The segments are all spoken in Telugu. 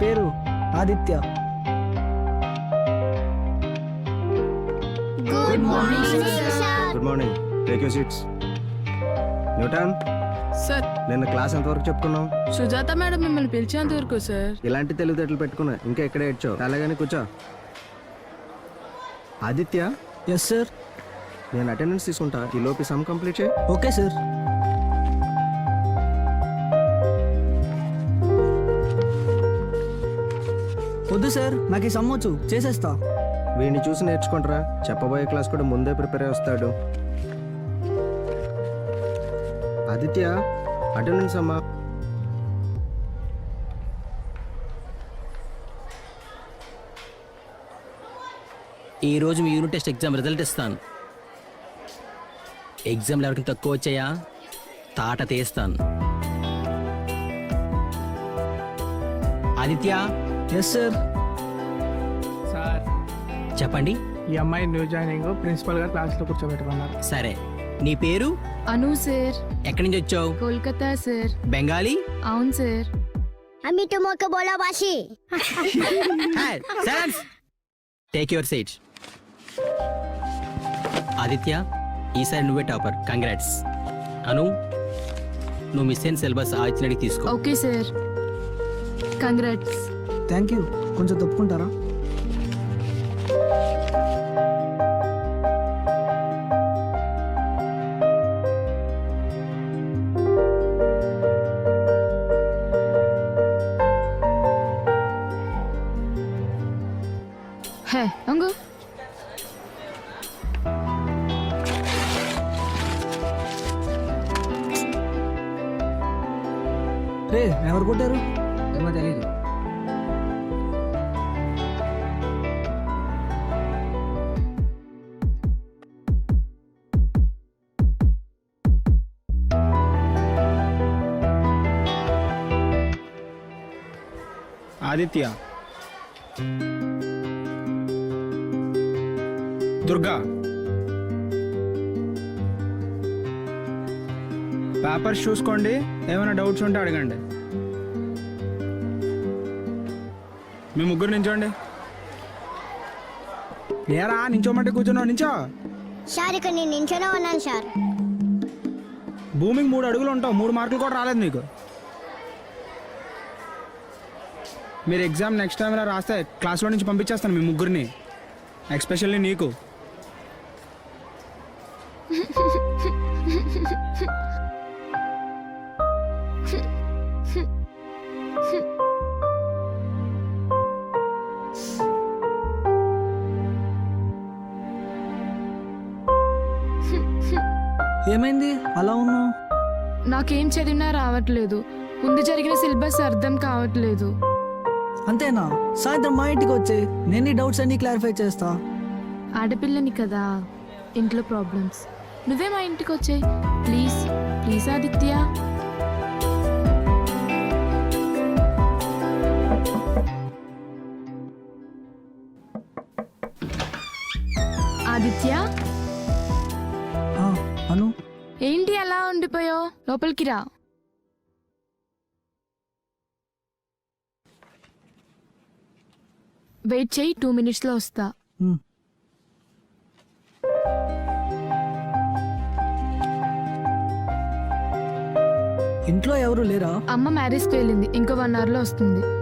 పేరు Aditya. Good morning good morning take you seats Newton sir నిన్న క్లాస్ ఎంతవరకు చెప్పుకున్నాం సుజాత మేడం మిమ్మల్ని పిలిచేంత వరకు సార్ ఇలాంటి తెలివితేటలు పెట్టుకున్నా ఇంకా ఎక్కడ ఏడ్చావు? అలాగని కూర్చో. ఆదిత్య? ఎస్ సార్ నేను అటెండెన్స్ తీసుకుంటా. ఈ లోపు సమ్ కంప్లీట్ చేయి. ఓకే సార్ వద్దు సార్ నాకు ఈ సమ్మొచ్చు. చేసేస్తా. వీడిని చూసి నేర్చుకుంటారా. చెప్పబోయే క్లాస్ కూడా ముందే ప్రిపేర్ అయి వస్తాడు. ఆదిత్య అటెండెన్స్ అమ్మా ఈ రోజు మీ యూనిట్ టెస్ట్ ఎగ్జామ్ రిజల్ట్ ఇస్తాను. ఎగ్జామ్లు ఎవరికి తక్కువ వచ్చాయా? తాట తీస్తాను. ఆదిత్య ఎస్ సార్ సార్ చెప్పండి ఈ అమ్మాయి న్యూ జాయినింగ్ ప్రిన్సిపల్ గారు క్లాస్ లో కూర్చోబెట్టుకున్నారు సరే నీ పేరు అను సార్ ఎక్కడి నుంచి వచ్చావు కోల్కతా సార్ బెంగాలీ అవును సార్ আমি তোমাকে ভালোবাসি టేక్ యువర్ సీట్ ఆదిత్య ఈసారి నువ్వే టాపర్ కంగ్రాట్స్ అను నువ్వు మిస్ అయిన సిలబస్ ఆ ఇచ్చినడికి తీసుకో okay sir congrats thank you. కొంచెం తప్పుకుంటారా? ఆదిత్య. దుర్గా. పేపర్స్ చూసుకోండి ఏమైనా డౌట్స్ ఉంటే అడగండి. మీ ముగ్గురు నించోండి ఏరా నించోమంటే కూర్చున్నావు నించో సార్ ఇక్కడ నేను నించొనే ఉన్నాను సార్. భూమికి మూడు అడుగులు ఉంటావు మూడు మార్కులు కూడా రాలేదు నీకు. మీరు ఎగ్జామ్ నెక్స్ట్ టైం ఇలా రాస్తే క్లాస్లో నుంచి పంపించేస్తాను మీ ముగ్గురిని. ఎక్స్పెషల్లీ నీకు. ఏమైంది? అలా ఉన్నావు? నాకేం చదివినా రావట్లేదు. ముందు జరిగిన సిలబస్ అర్థం కావట్లేదు. అంతేనా? సాయంత్రం మా ఇంటికి వచ్చే నేను నీ డౌట్స్ అన్ని క్లారిఫై చేస్తా. ఆడపిల్లని కదా ఇంట్లో ప్రాబ్లమ్స్. నువ్వే మా ఇంటికి వచ్చాయి ప్లీజ్ ప్లీజ్ ఆదిత్య. ఆదిత్య? ఆ, అను. ఏంటి అలా ఉండిపోయావు? లోపలికి రా. వెయిట్ చేయి టూ మినిట్స్లో వస్తా. ఉమ్. ఇంట్లో ఎవరు లేరా? అమ్మ మ్యారేజ్కి వెళ్ళింది. ఇంకో వన్ అవర్లో వస్తుంది.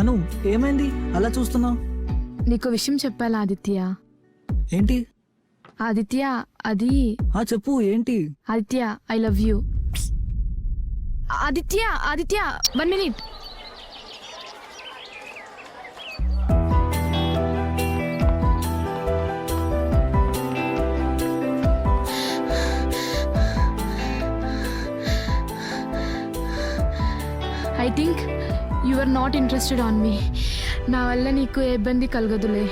అను ఏమైంది? అలా చూస్తున్నావు? నీకు విషయం చెప్పాలి ఆదిత్య? ఏంటి? ఆదిత్య అది ఆ చెప్పు ఏంటి? Aditya I love you. Aditya Aditya one minute. I think are not interested on me. నా వల్ల నీకు ఏ ఇబ్బంది కలగదులే.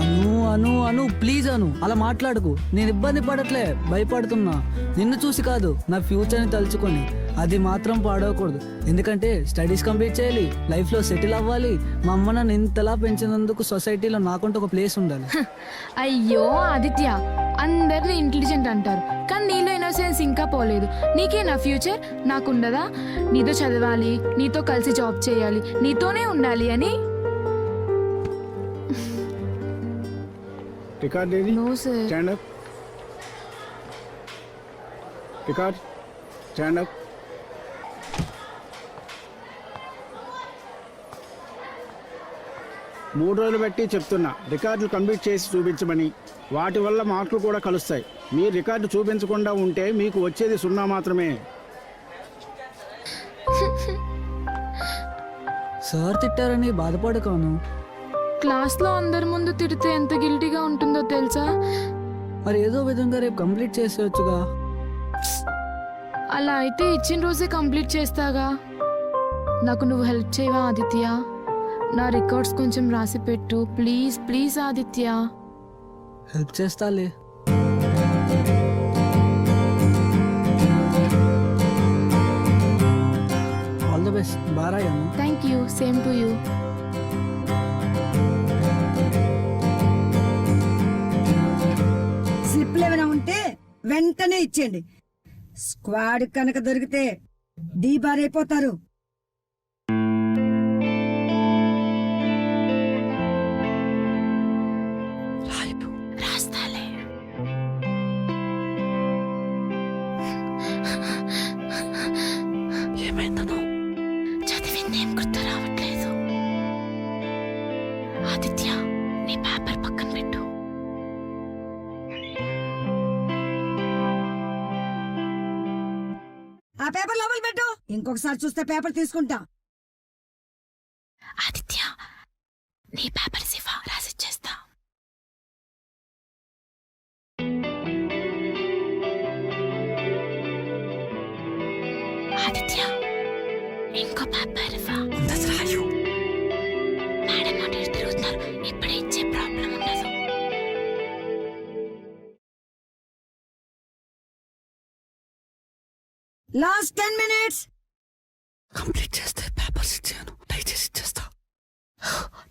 అను అను అను ప్లీజ్ అను. అలా మాట్లాడకు. నేను ఇబ్బంది పడట్లే భయపడుతున్నా. నిన్ను చూసి కాదు నా ఫ్యూచర్ని తలుచుకొని. అది మాత్రం పాడవకూడదు. ఎందుకంటే స్టడీస్ కంప్లీట్ చేయాలి లైఫ్లో సెటిల్ అవ్వాలి. మా అమ్మ నన్ను ఇంతలా పెంచినందుకు సొసైటీలో నాకుంటూ ఒక ప్లేస్ ఉండాలి. అయ్యో ఆదిత్య అందరిని ఇంటెలిజెంట్ అంటారు. కానీ నీలో ఇన్నోసెన్స్ ఇంకా పోలేదు. నీకే నా ఫ్యూచర్? నాకుండదా? నీతో చదవాలి నీతో కలిసి జాబ్ చేయాలి నీతోనే ఉండాలి అని. రికార్డ్ ఏది no sir. Stand up record? Stand up మూడు రోజులు బట్టి చెప్తున్నా. రికార్డులు కంప్లీట్ చేసి చూపించమని. వాటి వల్ల మార్కులు కూడా కలుస్తాయి. మీరు రికార్డు చూపించకుండా ఉంటే మీకు వచ్చేది సున్నా మాత్రమే. సార్ తిట్టారని బాధపడకాను. క్లాస్లో అందరి ముందు తిడితే ఎంత గిల్టీగా ఉంటుందో తెలుసా? మరి ఏదో విధంగా రేపు కంప్లీట్ చేసేయచ్చుగా. అలా అయితే ఇచ్చిన రోజే కంప్లీట్ చేస్తాగా. నాకు నువ్వు హెల్ప్ చేయవా ఆదిత్య? నా రికార్డ్స్ కొంచెం రాసి పెట్టు. Please please Aditya. హెల్ప్ చేస్తాలే. All the best బారాయను thank you same to you స్లిప్లు ఏమైనా ఉంటే వెంటనే ఇచ్చేయండి. స్క్వాడ్ కనుక దొరికితే డీబార్ అయిపోతారు. ఇంకొకసారి చూస్తే పేపర్ తీసుకుంటా. ఆదిత్య నీ పేపర్ ఇవ్వ రాసిచ్చేస్తా. ఆదిత్య ఇంకో పేపర్ ఇవ్వ. మేడం అటు ఇటు తిరుగుతున్నారు. ఇప్పుడే ఇచ్చే ప్రాబ్లం ఉండదు. లాస్ట్ టెన్ మినిట్స్ కంప్లీట్ చేస్తే పేపర్స్ ఇచ్చాను దయచేసి ఇచ్చేస్తా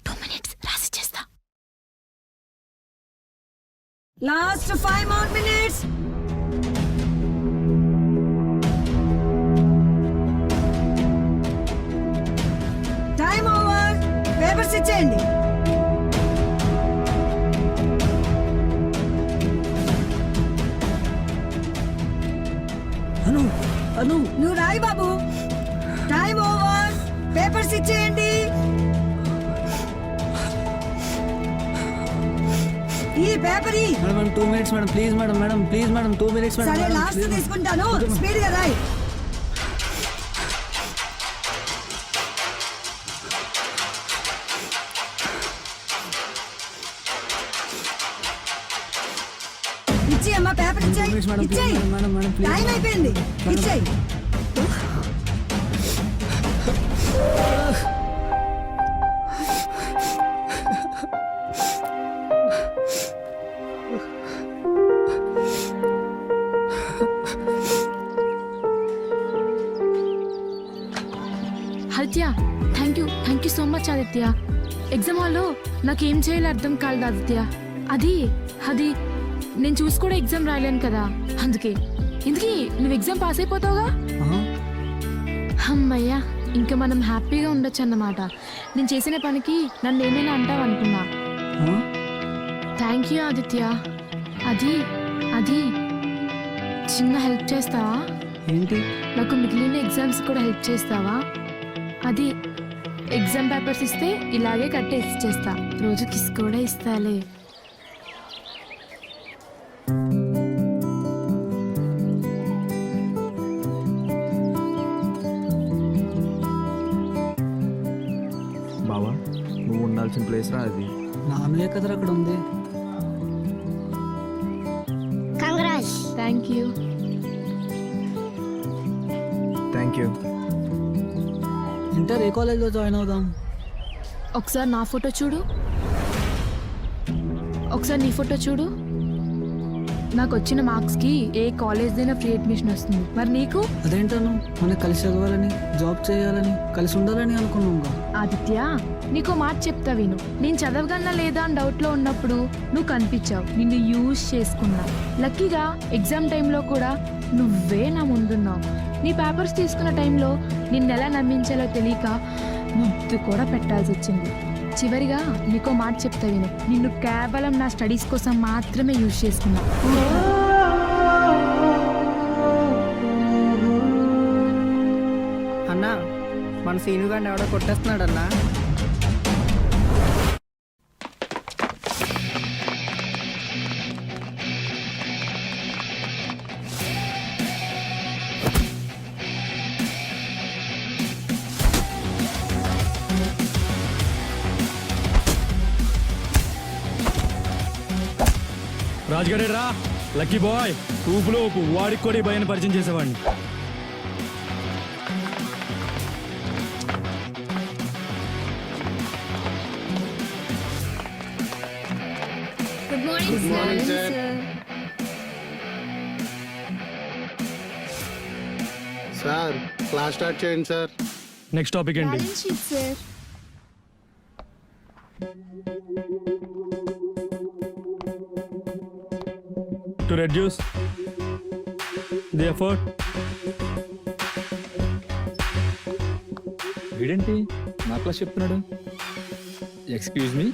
two minutes రాసిచ్చేస్తా last five more minutes time over papers ఇచ్చేయండి అను అను నువ్వు రాయి బాబు పేపర్స్ ఇచ్చేయండి. ఈ పేపర్ ఈ. Madam two minutes madam please madam madam please madam two minutes madam సరే లాస్ట్. తీసుకుంటాను. స్పీడ్గా రాయి. ఇచ్చి అమ్మా పేపర్ ఇచ్చేయి. ఇచ్చేయి. టైం. అయిపోయింది. ఇచ్చేయి. నాకేం చేయాలో అర్థం కాలేదు ఆదిత్య. అది అది నేను చూసి కూడా ఎగ్జామ్ రాయలేను కదా. అందుకే. ఇందుకే నువ్వు ఎగ్జామ్ పాస్ అయిపోతావుగా. అమ్మయ్యా ఇంకా మనం హ్యాపీగా ఉండొచ్చు అన్నమాట నేను చేసిన పనికి నన్ను ఏమైనా అంటావు అనుకున్నా? Thank you Aditya. అది అది. చిన్న హెల్ప్ చేస్తావా? ఏంటి? నాకు మిగిలిన ఎగ్జామ్స్ కూడా హెల్ప్ చేస్తావా? అది ఎగ్జామ్ పేపర్స్ ఇస్తే ఇలాగే కట్టేసి ఇచ్చేస్తా రోజు కిస్ కూడా ఇస్తాలే. బావా నువ్వు ఉండాల్సిన ప్లేస్ రా అది. నాన్నయ్య కదరా అక్కడ ఉంది. Congrats thank you thank you inter ఏ కాలేజ్లో జాయిన్ అవుదాం? ఒకసారి నా ఫోటో చూడు. ఒకసారి నీ ఫోటో చూడు. నాకు వచ్చిన మార్క్స్కి ఏ కాలేజ్ అయినా ఫ్రీ అడ్మిషన్ వస్తుంది. మరి నీకు? అదేంటను? మనకి కలిసి చదవాలని జాబ్ చేయాలని కలిసి ఉండాలని అనుకున్నాంగా ఆదిత్య నీకో మాట చెప్తా విను. నేను చదవగలనా లేదా అని డౌట్లో ఉన్నప్పుడు నువ్వు కనిపించావు. నిన్ను యూజ్ చేసుకున్నా. లక్కీగా ఎగ్జామ్ టైంలో కూడా నువ్వే నా ముందున్నావు? నీ పేపర్స్ తీసుకున్న టైంలో నిన్ను ఎలా నమ్మించాలో తెలియక ముద్దు కూడా పెట్టాల్సి వచ్చింది చివరిగా నీకో మాట చెప్తా విను. నిన్ను కేవలం నా స్టడీస్ కోసం మాత్రమే యూజ్ చేసుకున్నా. అన్నా మన సీను ఎవడో కొట్టేస్తున్నాడు రాజుగారే రా. Lucky boy. ఊపులో ఊపు వాడికి కూడా ఈ భయాన్ని పరిచయం చేసేవాడిని. Good morning sir sir class start చేయండి సార్ నెక్స్ట్ టాపిక్ ఏంటి? Sir to reduce the effort వీడేంటి? నా క్లాస్ చెప్తున్నాడు. Excuse me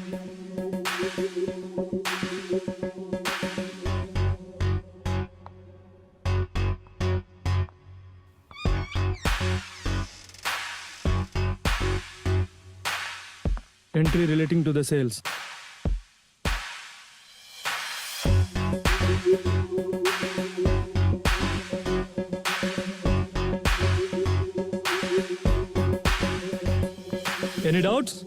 entry relating to the sales any doubts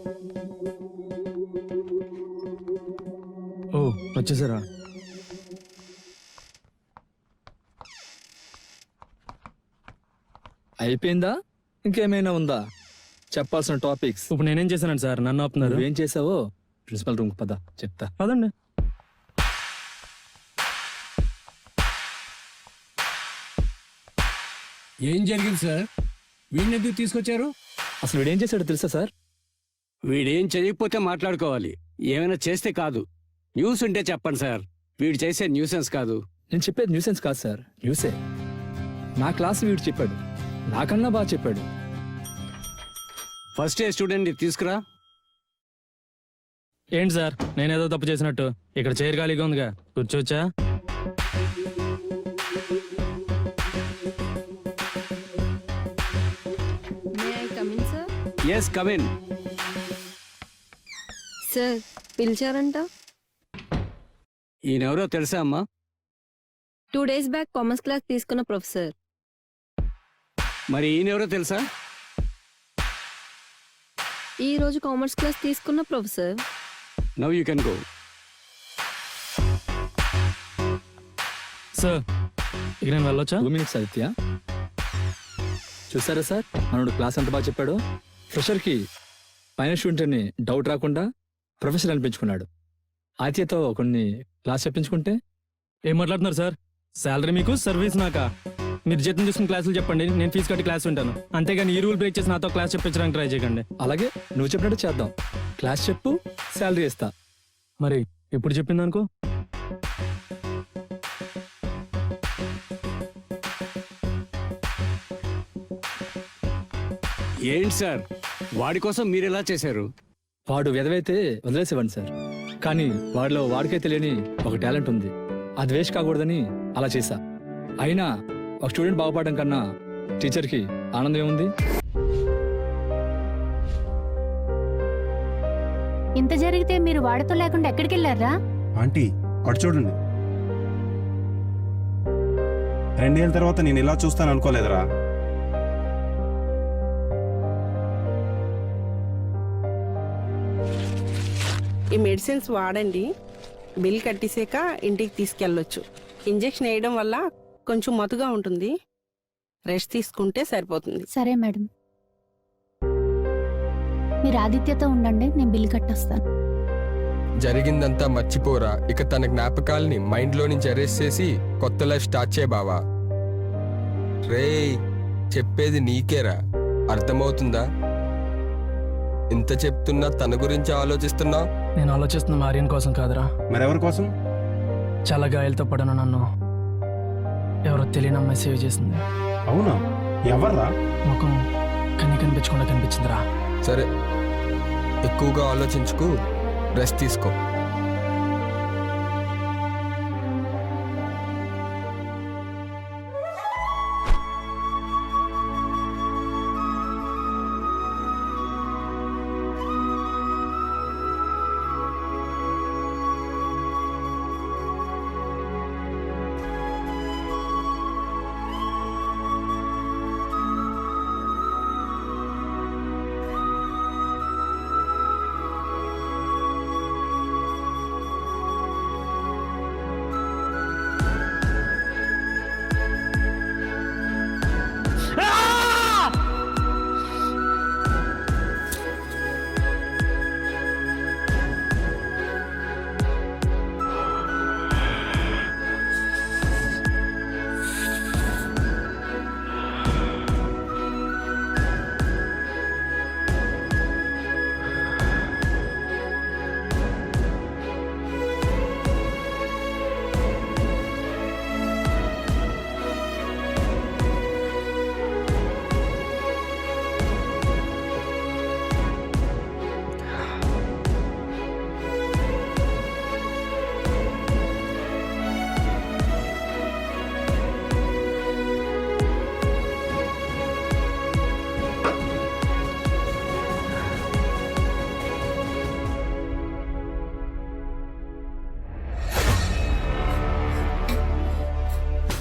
ఓ వచ్చేసారా? అయిపోయిందా? ఇంకేమైనా ఉందా? చెప్పాల్సిన టాపిక్స్. ఇప్పుడు నేనేం చేశానండి సార్? నన్ను ఆపుతున్నారు. నువ్వేం చేసావో ప్రిన్సిపల్ రూమ్ పద చెప్తా. పదండి. ఏం జరిగింది సార్? వీడిని ఎందుకు తీసుకొచ్చారు? అసలు వీడేం చేశాడో తెలుసా సార్? వీడేం చేయకపోతే మాట్లాడుకోవాలి. ఏమైనా చేస్తే కాదు. న్యూస్ ఉంటే చెప్పండి సార్. వీడు చేసే న్యూసెన్స్ కాదు. నేను చెప్పేది న్యూసెన్స్ కాదు సార్. న్యూసే. నా క్లాస్ వీడు చెప్పాడు. నాకన్నా బాగా చెప్పాడు. ఫస్ట్ ఇయర్ స్టూడెంట్ తీసుకురా? ఏంటి సార్? నేనేదో తప్పు చేసినట్టు. ఇక్కడ చైర్ ఖాళీగా ఉందిగా. కూర్చోవచ్చా? ఎస్ కమిన్ సార్ పిలిచారంట. ఈయనెవరో తెలుసా అమ్మా? Two days back commerce class తీసుకున్న ప్రొఫెసర్. మరి ఈయనెవరో తెలుసా? ఈ రోజు కామర్స్ క్లాస్ తీసుకున్న professor. Now you can go. Sir ఇక నేను వెళ్ళొచ్చా? Two minutes Aditya. చూసారా సార్? మనోడు క్లాస్ ఎంత బాగా చెప్పాడు? ఫ్రెషర్కి పైన స్టూడెంట్ని డౌట్ రాకుండా ప్రొఫెసర్ అనిపించుకున్నాడు ఆదిత్యతో కొన్ని క్లాస్ చెప్పించుకుంటే? ఏం మాట్లాడుతున్నారు సార్? శాలరీ మీకు సర్వీస్ నాకా? మీరు జీతం తీసుకుని క్లాసులు చెప్పండి నేను ఫీజు కట్టి క్లాస్ ఉంటాను అంతేగాని ఈ రూల్ బ్రేక్ చేసి నాతో క్లాస్ చెప్పించడానికి ట్రై చేయకండి. అలాగే నువ్వు చెప్పినట్టు చేద్దాం. క్లాస్ చెప్పు శాలరీ ఇస్తా. మరి ఇప్పుడు చెప్పింది అనుకో? ఏంటి సార్? వాడి కోసం మీరు ఎలా చేశారు? వాడు విధవైతే వదిలేసేవాడిని సార్. కానీ వాడిలో వాడికే తెలియని ఒక టాలెంట్ ఉంది. అది వేస్ట్ కాకూడదని అలా చేశా. అయినా ఒక స్టూడెంట్ బాగుపడడం కన్నా టీచర్కి ఆనందం ఏముంది ఇంత జరిగితే మీరు వాడితో లేకుండా ఎక్కడికి వెళ్ళారా ఆంటీ అటు చూడండి. రెండేళ్ళ తర్వాత నేను ఇలా చూస్తాను అనుకోలేదురా ఈ మెడిసిన్స్ వాడండి. బిల్ కట్టేసాక ఇంటికి తీసుకెళ్ళొచ్చు. ఇంజెక్షన్ వేయడం వల్ల కొంచెం మతుగా ఉంటుంది. రెస్ట్ తీసుకుంటే సరిపోతుంది. సరే మేడం. మీరు ఆదిత్యతో ఉండండి నేను బిల్ కట్టొస్తాను. జరిగిందంతా మర్చిపోరా. ఇక తన జ్ఞాపకాల్ని మైండ్లో నుంచి అరెస్ట్ చేసి కొత్త లైఫ్ స్టార్ట్ చేయ బావా. రేయ్ చెప్పేది నీకేరా. అర్థమవుతుందా? ఇంత చెప్తున్నా తన గురించి ఆలోచిస్తున్నా? నేను ఆలోచిస్తున్న ఆర్యన్ కోసం కాదురా. మరెవరి కోసం? చాలా గాయాలతో పడిన నన్ను. ఎవరో తెలియని అమ్మాయి సేవ్ చేసింది. అవునా? ఎవర్రా? ముఖం కన్ని కనిపించకుండా కనిపించిందిరా. సరే ఎక్కువగా ఆలోచించుకు రెస్ట్ తీసుకో.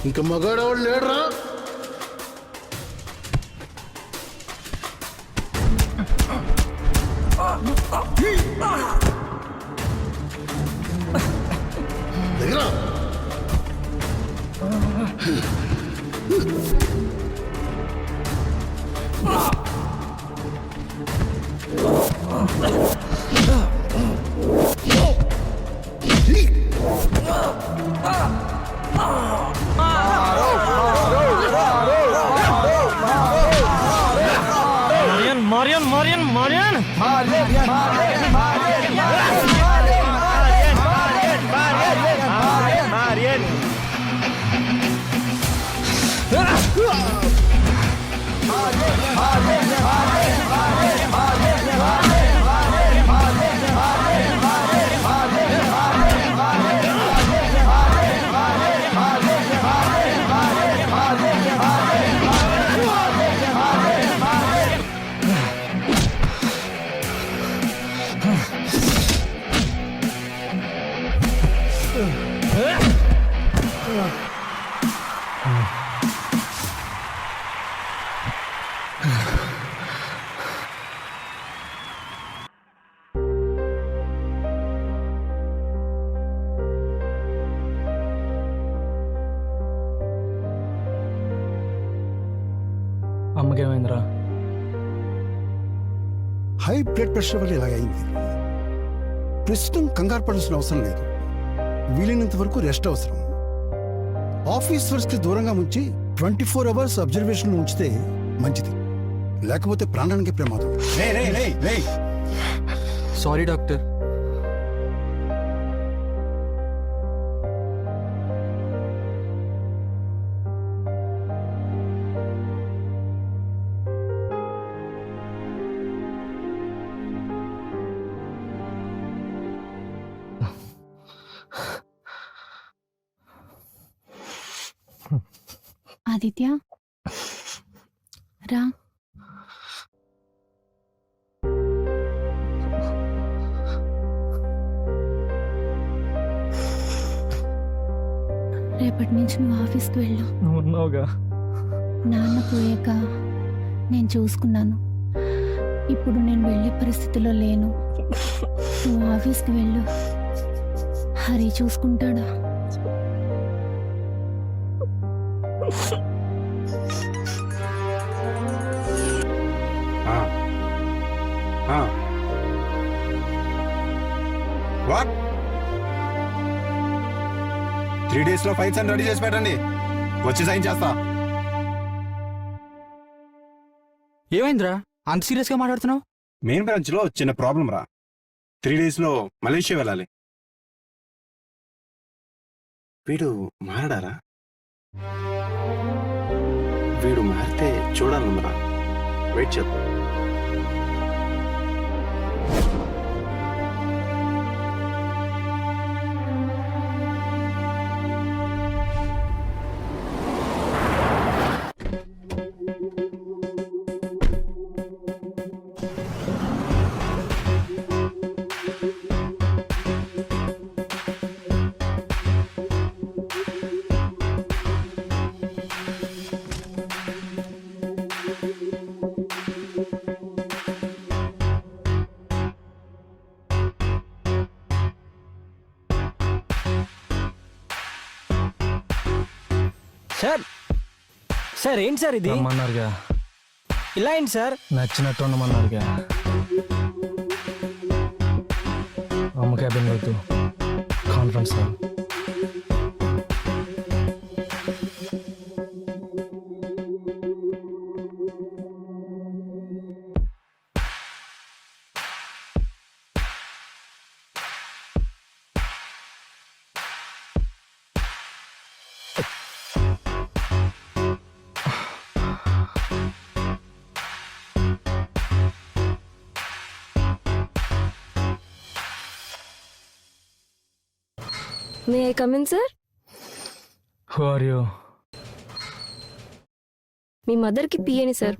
ఇంకా మగాడవాళ్ళు లేడరా? అమ్మకేమైందిరా హై బ్లడ్ ప్రెషర్ వల్ల ఇలా అయింది. ప్రస్తుతం కంగారు పడాల్సిన అవసరం లేదు. వీలైనంత వరకు రెస్ట్ అవసరం. ఆఫీస్ వర్క్స్కి దూరంగా ఉంచి ట్వంటీ ఫోర్ అవర్స్ అబ్జర్వేషన్ ఉంచితే మంచిది. లేకపోతే ప్రాణానికి ప్రమాదం. Sorry doctor Aditya? రా. రేపటి నుంచి నువ్వు ఆఫీస్కి వెళ్ళు. నువ్వు ఉన్నావుగా నాన్న పోయాక నేను చూసుకున్నాను. ఇప్పుడు నేను వెళ్ళే పరిస్థితిలో లేను. నువ్వు ఆఫీస్కి వెళ్ళు. హరి చూసుకుంటాడా? వాట్ త్రీ డేస్లో ఫైల్స్ అని రెడీ చేసి పెట్టండి. వచ్చి సైన్ చేస్తా. ఏమైందిరా? అంత సీరియస్గా మాట్లాడుతున్నావు? మెయిన్ బ్రాంచ్లో చిన్న ప్రాబ్లం రా. త్రీ డేస్లో మలేషియా వెళ్ళాలి. వీడు మారడారా? వీడు మారితే చూడాలన్నరా వెయిట్ చేద్దాం. సార్ ఏంటి సార్ ఇది? రమ్మన్నారుగా. ఇలా ఏంటి సార్? నచ్చినట్టు ఉండమన్నారుగా. అమ్మ క్యాబిన్ వద్దు. Conference hall may I come in sir who are you మీ మదర్కి పిఏని sir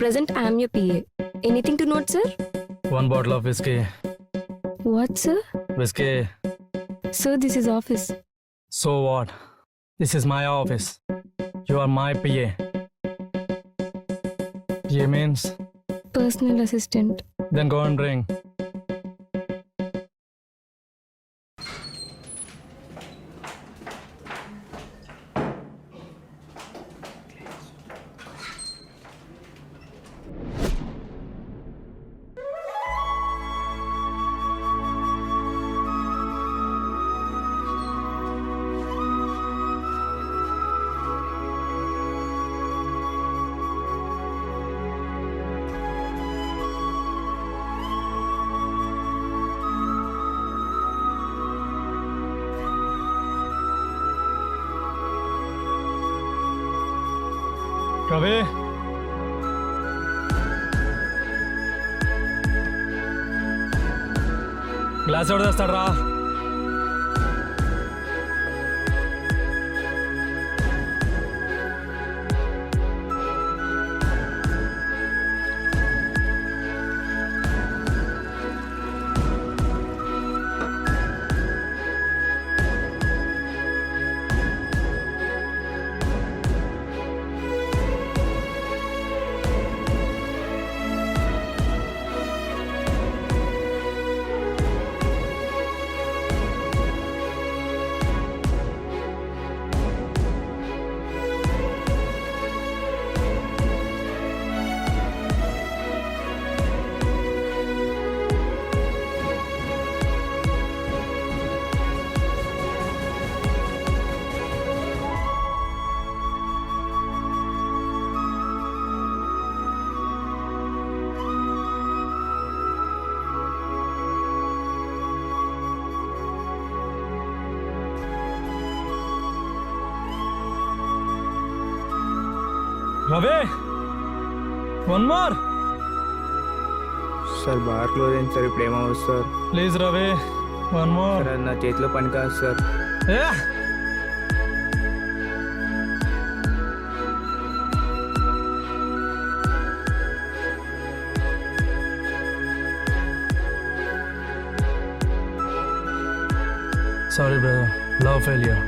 present I'm you PA anything to note sir one bottle of whisky what sir whisky sir this is office so what this is my office you are my PA A means personal assistant then go and drink Ravi glass ఎవడు తెస్తాడు రా Ravi one more sir bar close అయింది సార్ ఇప్పుడు ఏమవుతుంది sir please Ravi one more అది నా చేతిలో పని కాదు sir sorry brother love failure